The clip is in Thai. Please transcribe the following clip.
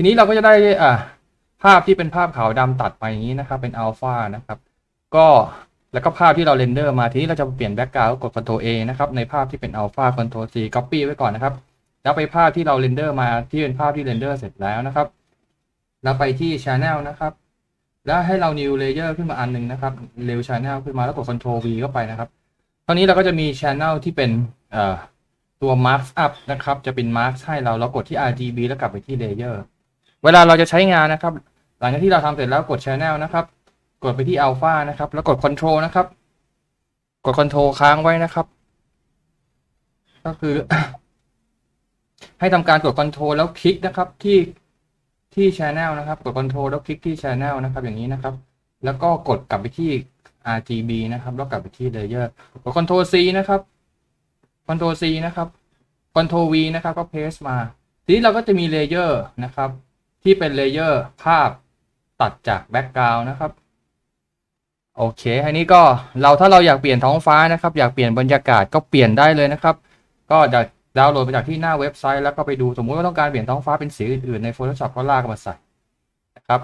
ทีนี้เราก็จะได้อ่าภาพที่เป็นภาพขาวดำตัดไปอย่างนี้นะครับ เป็นอัลฟานะครับ ก็แล้วก็ภาพที่เราเรนเดอร์มาทีนี้เราจะเปลี่ยนแบ็กกราวด์กด Ctrl A นะครับ ในภาพที่เป็นอัลฟา Ctrl C Copy ไว้ก่อนนะครับ แล้วไปภาพที่เราเรนเดอร์มาที่เป็นภาพที่เรนเดอร์เสร็จแล้วนะครับ แล้วไปที่ Channel นะครับ แล้วให้เรา New Layer ขึ้นมาอันหนึ่งนะครับ New Channel ขึ้นมาแล้วกด Ctrl V เข้าไปนะครับตอนนี้เราก็จะมี Channel ที่เป็นตัว Marks Up นะครับ จะเป็น Marks ให้เรา เรากดที่ RGB แล้วกลับไปที่ Layer เวลาเราจะใช้งานนะครับ หลังจากที่เราทำเสร็จแล้วกด Channel นะครับ กดไปที่ Alpha นะครับ แล้วกด Control นะครับ กด Control ค้างไว้นะครับ ก็คือ ให้ทำการกด Control แล้วคลิกนะครับที่ที่ Channel นะครับ กด Control แล้วคลิกที่ Channel นะครับ อย่างนี้นะครับ แล้วก็กดกลับไปที่ RGB นะครับ แล้วกลับไปที่ Layer กด Control C นะครับ Control C นะครับ Control V นะครับ ก็ paste มา ทีนี้เราก็จะมี Layer นะครับ ที่เป็นเลเยอร์ภาพตัดจากแบ็กกราวน์นะครับ โอเค อันนี้ก็เราถ้าเราอยากเปลี่ยนท้องฟ้านะครับ อยากเปลี่ยนบรรยากาศก็เปลี่ยนได้เลยนะครับ ก็ดาวน์โหลดมาจากที่หน้าเว็บไซต์แล้วก็ไปดูสมมุติว่าต้องการเปลี่ยนท้องฟ้าเป็นสีอื่นๆใน Photoshop ก็ลากมาใส่นะครับ